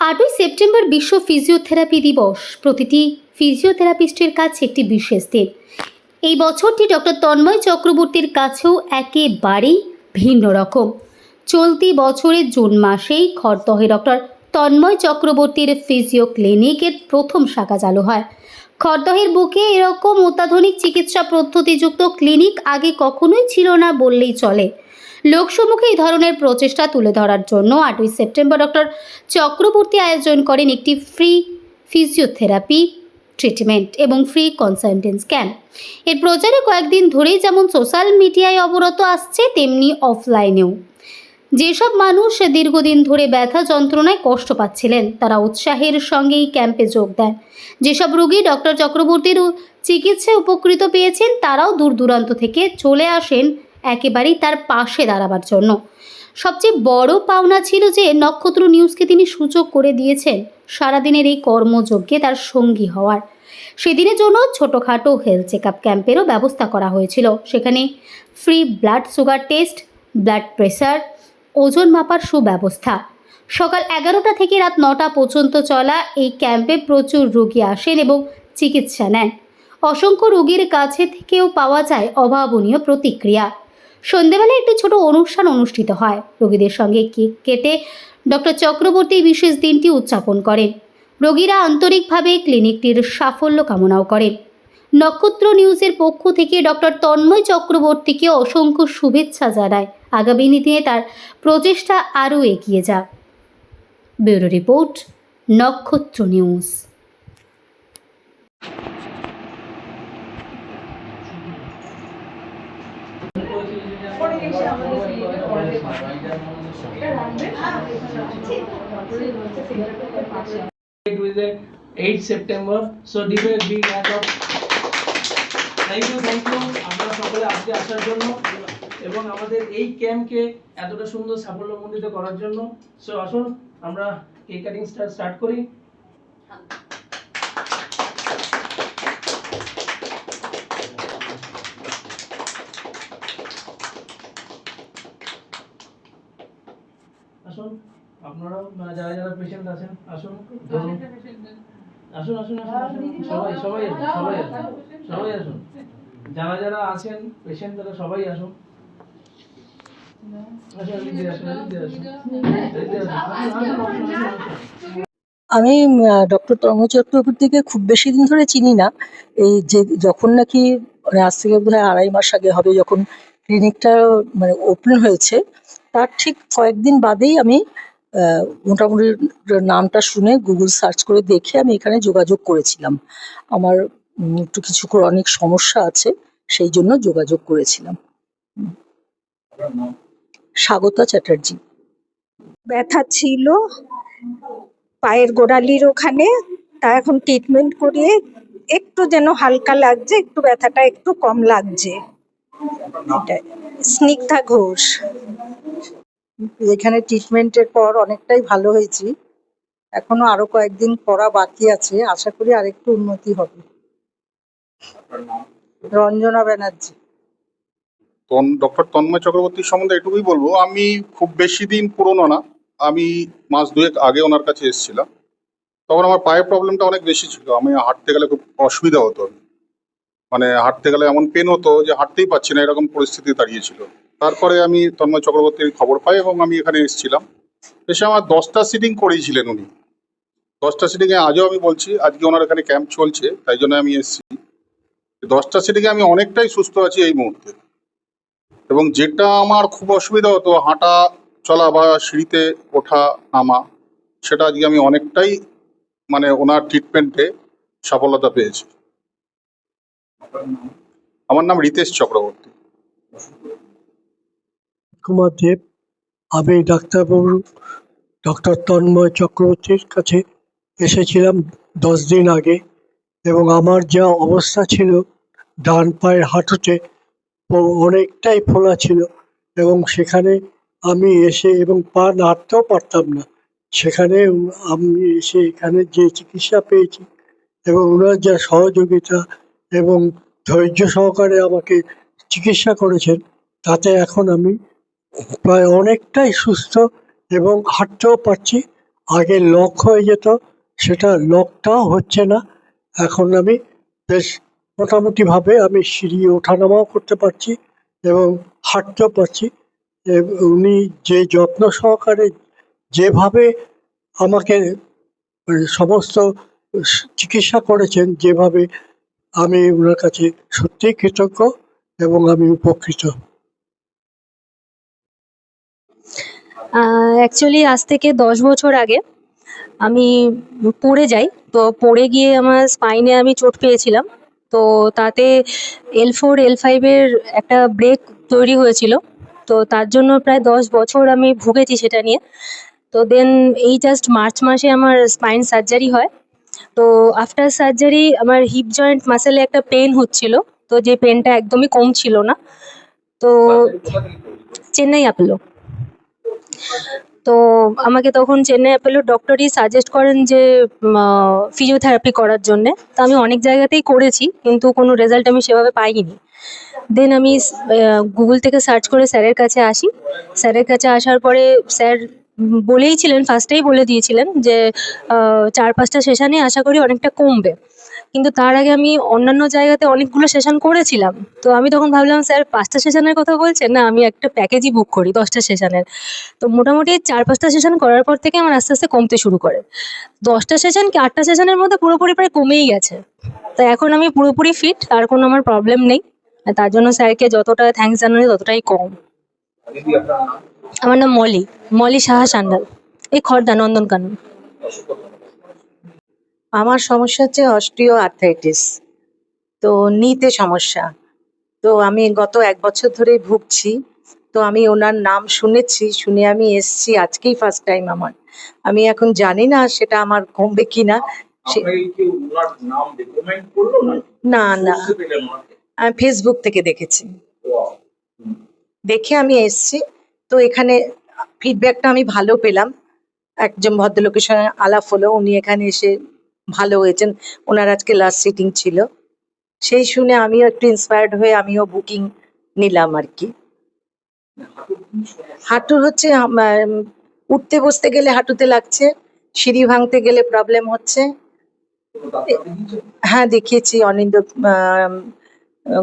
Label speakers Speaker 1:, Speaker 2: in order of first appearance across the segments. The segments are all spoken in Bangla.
Speaker 1: আটই সেপ্টেম্বর বিশ্ব ফিজিওথেরাপি দিবস। প্রতিটি ফিজিওথেরাপিস্টের কাছে একটি বিশেষ দিন। এই বছরটি ডক্টর তন্ময় চক্রবর্তীর কাছেও একেবারেই ভিন্ন রকম। চলতি বছরের জুন মাসেই খরদহে ডক্টর তন্ময় চক্রবর্তীর ফিজিও ক্লিনিকের প্রথম শাখা চালু হয়। খড়দহের বুকে এরকম অত্যাধুনিক চিকিৎসা পদ্ধতিযুক্ত ক্লিনিক আগে কখনোই ছিল না বললেই চলে। লোকসমুখে এই ধরনের প্রচেষ্টা তুলে ধরার জন্য আটই সেপ্টেম্বর ডক্টর চক্রবর্তী আয়োজন করেন একটি ফ্রি ফিজিওথেরাপি ট্রিটমেন্ট এবং ফ্রি কনসালটেন্স ক্যাম্প এর প্রচারে কয়েকদিন ধরেই যেমন সোশ্যাল মিডিয়ায় অবরত আসছে, তেমনি অফলাইনেও। যেসব মানুষ দীর্ঘদিন ধরে ব্যথা যন্ত্রণায় কষ্ট পাচ্ছিলেন, তারা উৎসাহের সঙ্গেই ক্যাম্পে যোগ দেন। যেসব রোগী ডক্টর চক্রবর্তীর চিকিৎসায় উপকৃত পেয়েছেন, তারাও দূর দূরান্ত থেকে চলে আসেন একেবারেই তার পাশে দাঁড়াবার জন্য। সবচেয়ে বড় পাওনা ছিল যে, নক্ষত্র নিউজকে তিনি সুযোগ করে দিয়েছেন সারাদিনের এই কর্মযজ্ঞে তার সঙ্গী হওয়ার। সেদিনের জন্য ছোটোখাটো হেলথ চেক আপ ক্যাম্পেরও ব্যবস্থা করা হয়েছিল। সেখানে free blood sugar test blood pressure ওজন মাপার সুব্যবস্থা। সকাল এগারোটা থেকে রাত নটা পর্যন্ত চলা এই ক্যাম্পে প্রচুর রোগী আসেন এবং চিকিৎসা নেন। অসংখ্য রোগীর কাছে থেকেও পাওয়া যায় অভাবনীয় প্রতিক্রিয়া। সন্ধেবেলায় একটি ছোট অনুষ্ঠান অনুষ্ঠিত হয়। রোগীদের সঙ্গে কেক কেটে ডক্টর চক্রবর্তী বিশেষ দিনটি উদযাপন করেন। রোগীরা আন্তরিকভাবে ক্লিনিকটির সাফল্য কামনাও করেন। নক্ষত্র নিউজের পক্ষ থেকে ডক্টর তন্ময় চক্রবর্তীকে অসংখ্য শুভেচ্ছা জানায়। আগামী দিনে তার প্রচেষ্টা আরও এগিয়ে যাক bureau report, Nakshatra news
Speaker 2: It with the 8th September. So a big of thank you thank you আমরা সকলে আজকে আসার জন্য এবং আমাদের এই ক্যাম্পকে এতটা সুন্দর সাফল্যমণ্ডিত করার জন্য। সো আসুন, আমরা কেক কাটিং স্টার্ট করি। আসুন, আপনারাও যারা যারা পেশেন্ট আছেন, আসুন আসুন আসুন আসুন সবাই সবাই সবাই আসুন। সবাই আসুন। যারা যারা আছেন পেশেন্ট তারা সবাই আসুন।
Speaker 3: আমি ডক্টর তন্ময় চক্রবর্তীকে খুব বেশি দিন ধরে চিনি না। এই যে যখন নাকি মানে আজ থেকে বোধ আড়াই মাস আগে হবে যখন ক্লিনিকটা মানে ওপেন হয়েছে, তার ঠিক কয়েকদিন বাদেই আমি মোটামুটি নামটা শুনে গুগল সার্চ করে দেখে আমি এখানে যোগাযোগ করেছিলাম। আমার একটু কিছু অনেক সমস্যা আছে, সেই জন্য যোগাযোগ করেছিলাম। স্বাগতা চ্যাটার্জি।
Speaker 4: ব্যথা ছিল পায়ের গোড়ালির ওখানে তা এখন ট্রিটমেন্ট করিয়ে একটু যেন হালকা লাগছে একটু ব্যথাটা একটু কম লাগছে। এটাই। স্নিগ্ধা ঘোষ।
Speaker 3: এখানে ট্রিটমেন্টের পর অনেকটাই ভালো হয়েছি। এখনও আরও কয়েকদিন করা বাকি আছে। আশা করি আরেকটু উন্নতি হবে। রঞ্জনা ব্যানার্জি।
Speaker 5: ডক্টর তন্ময় চক্রবর্তীর সম্বন্ধে এটুকুই বলব, আমি খুব বেশি দিন পুরনো না, আমি মাস দুয়েক আগে ওনার কাছে এসেছিলাম। তখন আমার পায়ের প্রবলেমটা অনেক বেশি ছিল, আমি হাঁটতে গেলে খুব অসুবিধা হতো। মানে হাঁটতে গেলে এমন পেন হতো যে হাঁটতেই পারছি না, এরকম পরিস্থিতি দাঁড়িয়েছিল তারপরে আমি তন্ময় চক্রবর্তীর খবর পাই এবং আমি এখানে এসেছিলাম। এসে আমার দশটা সিটিং করিয়েছিলেন উনি। দশটা সিটিংয়ে আজও আমি বলছি, আজকে ওনার এখানে ক্যাম্প চলছে, তাই জন্য আমি এসেছি। দশটা সিটিংয়ে আমি অনেকটাই সুস্থ আছি এই মুহূর্তে। এবং যেটা আমার খুব অসুবিধা হতো, হাঁটা, চলা বা সিঁড়িতে ওঠা, নামা, সেটা আজকে আমি অনেকটাই মানে ওনার ট্রিটমেন্টে সফলতা পেয়েছি। আমার নাম রিতেশ চক্রবর্তী।
Speaker 6: কুমার দেব আমি ডাক্তারবাবু, ডক্টর তন্ময় চক্রবর্তীর কাছে এসেছিলাম দশ দিন আগে এবং আমার যা অবস্থা ছিল, ডান পায়ের হাঁটুতে অনেকটাই ফোলা ছিল এবং সেখানে আমি এসে এবং পা নাড়তেও পারতাম না। সেখানে আমি এসে এখানে যে চিকিৎসা পেয়েছি এবং ওনার যা সহযোগিতা এবং ধৈর্য সহকারে আমাকে চিকিৎসা করেছেন, তাতে এখন আমি প্রায় অনেকটাই সুস্থ এবং হাঁটতেও পারছি। আগে লক হয়ে যেত, সেটা লকটাও হচ্ছে না। এখন আমি বেশ মোটামুটিভাবে আমি সিঁড়ি ওঠানামাও করতে পারছি এবং হাঁটতেও পারছি। উনি যে যত্ন সহকারে যেভাবে আমাকে মানে সমস্ত চিকিৎসা করেছেন, যেভাবে আমি ওনার কাছে সত্যিই কৃতজ্ঞ এবং আমি উপকৃত।
Speaker 7: অ্যাকচুয়ালি আজ থেকে দশ বছর আগে আমি পড়ে যাই। তো পড়ে গিয়ে আমার স্পাইনে আমি চোট পেয়েছিলাম। তো তাতে এল ফোর এল ফাইভের একটা ব্রেক তৈরি হয়েছিল। তো তার জন্য প্রায় দশ বছর আমি ভুগেছি সেটা নিয়ে। তো দেন এই জাস্ট মার্চ মাসে আমার স্পাইন সার্জারি হয়। তো আফটার সার্জারি আমার হিপ জয়েন্ট মাসেলে একটা পেন হচ্ছিল। তো যে পেনটা একদমই কম ছিল না। তো চেন্নাই আপেলো তো আমাকে তখন চেন্নাই অ্যাপেলো ডক্টরই সাজেস্ট করেন যে ফিজিওথেরাপি করার জন্যে। তো আমি অনেক জায়গাতেই করেছি, কিন্তু কোনো রেজাল্ট আমি সেভাবে পাইনি। দেন আমি গুগল থেকে সার্চ করে স্যারের কাছে আসি। স্যারের কাছে আসার পরে স্যার বলেইছিলেন ফার্স্টেই বলে দিয়েছিলেন যে চার পাঁচটা সেশানে আশা করি অনেকটা কমবে। কিন্তু তার আগে আমি অন্যান্য জায়গাতে অনেকগুলো সেশন করেছিলাম। তো আমি তখন ভাবলাম, স্যার, পাঁচটা সেশনের কথা বলছেন? না, আমি একটা প্যাকেজই বুক করি, দশটা সেশনের তো মোটামুটি চার পাঁচটা সেশন করার পর থেকে আমার আস্তে আস্তে কমতে শুরু করে। দশটা সেশন কি আটটা সেশনের মধ্যে পুরোপুরি প্রায় কমেই গেছে। তো এখন আমি পুরোপুরি ফিট আর কোনো আমার প্রবলেম নেই। তার জন্য স্যারকে যতটা থ্যাঙ্কস জানাই ততটাই কম। আমার নাম মলি মলি সাহা সান্যাল, এই খর্দা, নন্দনকানন।
Speaker 8: আমার সমস্যা হচ্ছে অস্ট্রিও আর্থাইটিস তো নিতে সমস্যা। তো আমি গত এক বছর ধরেই ভুগছি। তো আমি ওনার নাম শুনেছি শুনে আমি এসছি আজকেই ফার্স্ট টাইম আমার। আমি এখন জানি না সেটা আমার কমবে কিনা। সে- না না। আমি ফেসবুক থেকে দেখেছি। দেখে আমি এসছি। তো এখানে ফিডব্যাকটা আমি ভালো পেলাম। একজন ভদ্রলোকের সঙ্গে আলাপ হলো উনি এখানে এসে ভালো হয়েছেন। ওনার আজকে লাস্ট সিটিং ছিল। সেই শুনে আমিও একটু ইন্সপায়ার্ড হয়ে আমিও বুকিং নিলাম আর কি। হাঁটুর হচ্ছে উঠতে বসতে গেলে হাঁটুতে লাগছে, সিঁড়ি ভাঙতে গেলে প্রবলেম হচ্ছে। হ্যাঁ দেখিয়েছি, অনিন্দ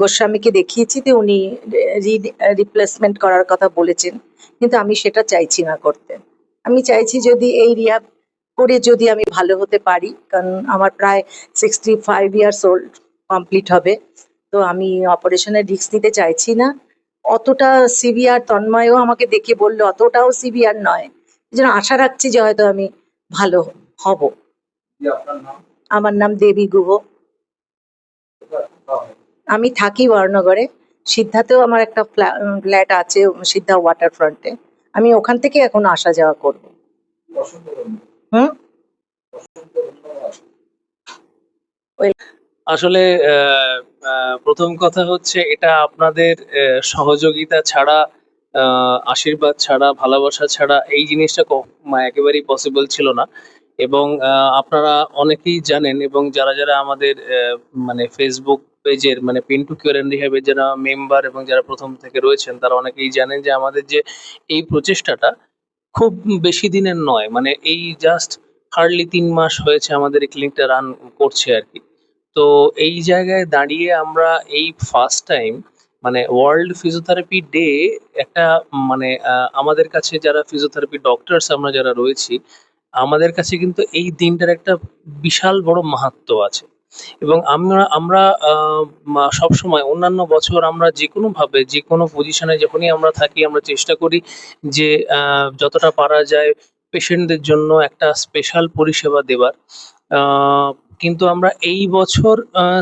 Speaker 8: গোস্বামীকে দেখিয়েছি যে উনি রিপ্লেসমেন্ট করার কথা বলেছেন। কিন্তু আমি সেটা চাইছি না করতে। আমি চাইছি যদি এই রিহাব করে যদি আমি ভালো হতে পারি কারণ আমার প্রায় sixty five years old complete হবে তো আমি অপারেশনের রিস্ক নিতে চাইছি না। অতটা সিভিয়ার তন্ময়ও আমাকে দেখে বলল অতটাও সিভিয়ার নয়। এই জন্য আশা রাখছি যে হয়তো আমি ভালো হব। আমার নাম দেবী গুহ। আমি থাকি বর্ণগরে সিদ্ধাতেও আমার একটা ফ্ল্যাট আছে সিদ্ধা ওয়াটার ফ্রন্টে আমি ওখান থেকে এখন আসা যাওয়া করব।
Speaker 2: আসলে প্রথম কথা হচ্ছে এটা আপনাদের সহযোগিতা ছাড়া আশীর্বাদ ছাড়া, ভালোবাসা ছাড়া এই জিনিসটা একেবারেই পসিবল ছিল না। এবং আপনারা অনেকেই জানেন এবং যারা যারা আমাদের মানে ফেসবুক পেজের মানে পিন টু কিউর অ্যান্ড রিহ্যাবের যারা মেম্বার এবং যারা প্রথম থেকে রয়েছেন, তারা অনেকেই জানেন যে আমাদের যে এই প্রচেষ্টাটা খুব বেশি দিনের নয়। মানে এই জাস্ট হার্ডলি তিন মাস হয়েছে আমাদের এই ক্লিনিকটা রান করছে আর কি। তো এই জায়গায় দাঁড়িয়ে আমরা এই ফার্স্ট টাইম মানে ওয়ার্ল্ড ফিজিওথেরাপি ডে একটা মানে আমাদের কাছে যারা ফিজিওথেরাপি ডক্টরস আমরা যারা রয়েছি, আমাদের কাছে কিন্তু এই দিনটার একটা বিশাল বড় মাহাত্ম্য আছে। এবং আমরা আমরা সব সময় অন্যান্য বছর আমরা যে কোনো ভাবে যে কোনো পজিশনে যখনই আমরা থাকি, আমরা চেষ্টা করি যে যতটা পারা যায় পেশেন্টদের জন্য একটা স্পেশাল পরিষেবা দেবার। কিন্তু আমরা এই বছর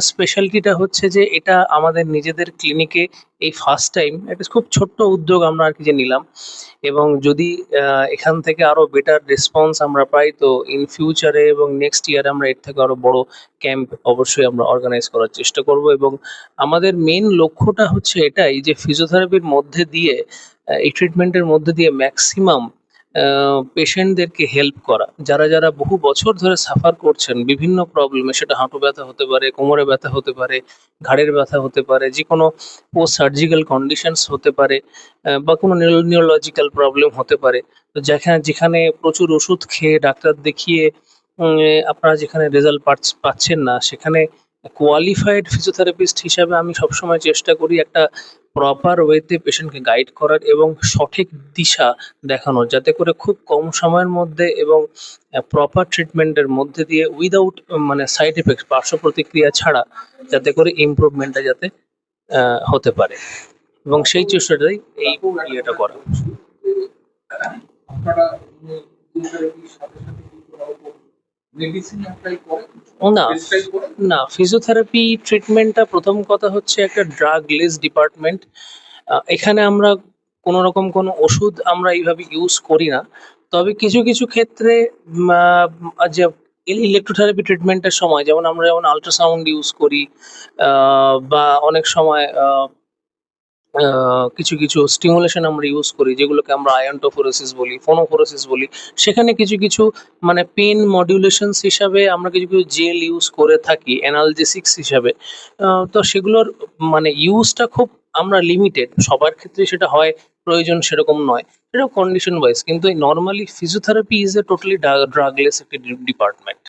Speaker 2: স্পেশালিটিটা হচ্ছে যে এটা আমাদের নিজেদের ক্লিনিকে এই ফার্স্ট টাইম একটা খুব ছোট্ট উদ্যোগ আমরা আর কি যে নিলাম। এবং যদি এখান থেকে আরও বেটার রেসপন্স আমরা পাই, তো ইন ফিউচারে এবং নেক্সট ইয়ারে আমরা এর থেকে আরও বড় ক্যাম্প অবশ্যই আমরা অর্গানাইজ করার চেষ্টা করব। এবং আমাদের মেন লক্ষ্যটা হচ্ছে এটাই যে ফিজিওথেরাপির মধ্যে দিয়ে এই ট্রিটমেন্টের মধ্যে দিয়ে ম্যাক্সিমাম পেশেন্টদেরকে হেল্প করা। যারা যারা বহু বছর ধরে সাফার করছেন, বিভিন্ন প্রবলেমে সেটা হাঁটু ব্যথা হতে পারে, কোমরে ব্যথা হতে পারে, ঘাড়ের ব্যথা হতে পারে যে কোনো পোস্ট সার্জিক্যাল কন্ডিশনস হতে পারে বা কোনো নিউরোলজিক্যাল প্রবলেম হতে পারে। তো যেখানে যেখানে প্রচুর ওষুধ খেয়ে ডাক্তার দেখিয়ে আপনারা যেখানে রেজাল্ট পাচ্ছেন না, সেখানে কোয়ালিফাইড ফিজিওথেরাপিস্ট হিসাবে আমি সবসময় চেষ্টা করি একটা প্রপার ওয়েতে পেশেন্টকে গাইড করার এবং সঠিক দিশা দেখানোর, যাতে করে খুব কম সময়ের মধ্যে এবং প্রপার ট্রিটমেন্টের মধ্যে দিয়ে উইদাউট মানে সাইড এফেক্ট পার্শ্ব প্রতিক্রিয়া ছাড়া যাতে করে ইমপ্রুভমেন্টটা যাতে হতে পারে। এবং সেই চেষ্টাটাই এই ইয়েটা করা।
Speaker 5: আপনারা সাথে সাথে মেডিসিন অ্যাপ্লাই করেন
Speaker 2: না না ফিজিওথেরাপি ট্রিটমেন্টটা প্রথম কথা হচ্ছে একটা ড্রাগ লেস ডিপার্টমেন্ট এখানে আমরা কোনো রকম কোনো ওষুধ আমরা এইভাবে ইউজ করি না। তবে কিছু কিছু ক্ষেত্রে যে ইলেকট্রোথেরাপি ট্রিটমেন্টের সময় যেমন আমরা যেমন আলট্রাসাউন্ড ইউজ করি বা অনেক সময় কিছু কিছু স্টিমুলেশন আমরা ইউজ করি, যেগুলোকে আমরা আয়ন্টোফোরেসিস বলি ফোনোফোরেসিস বলি। সেখানে কিছু কিছু মানে পেন মডিউলেশনস হিসাবে আমরা কিছু কিছু জেল ইউজ করে থাকি অ্যানালজেসিক্স হিসাবে। তো সেগুলোর মানে ইউজটা খুব আমরা লিমিটেড সবার ক্ষেত্রে সেটা হয়, প্রয়োজন সেরকম নয়। সেটা কন্ডিশন ওয়াইজ কিন্তু normally physiotherapy is a totally drugless একটি ডিপার্টমেন্ট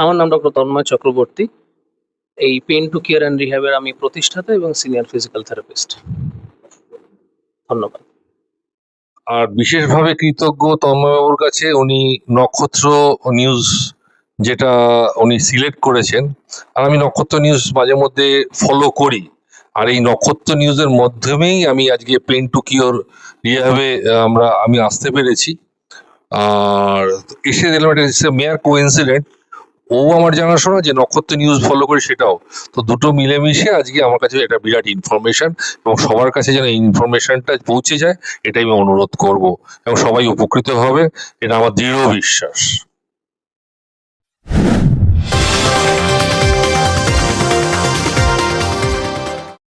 Speaker 2: আমার নাম ডক্টর তন্ময় চক্রবর্তী। এই পেন টু কেয়ার অ্যান্ড রিহ্যাবের আমি প্রতিষ্ঠাতা এবং সিনিয়র ফিজিক্যাল থেরাপিস্ট ধন্যবাদ।
Speaker 9: আর বিশেষভাবে কৃতজ্ঞ তন্ময়বাবুর কাছে উনি নক্ষত্র নিউজ যেটা উনি সিলেক্ট করেছেন, আর আমি নক্ষত্র নিউজ মাঝে মধ্যে ফলো করি। আর এই নক্ষত্র নিউজের মাধ্যমেই আমি আজকে পেন টু কিওর রিহাবে আমরা, আমি আসতে পেরেছি। আর এসে দিলাম এটা মেয়ার কোইন্সিডেন্ট ও আমার জানাশোনা যে নক্ষত্র নিউজ ফলো করে সেটাও। তো দুটো মিলেমিশে আজকে আমার কাছে এটা বিরাট ইনফরমেশন এবং সবার কাছে যেন ইনফরমেশনটা পৌঁছে যায়, এটাই আমি অনুরোধ করব এবং সবাই উপকৃত হবে, এটা আমার দৃঢ় বিশ্বাস।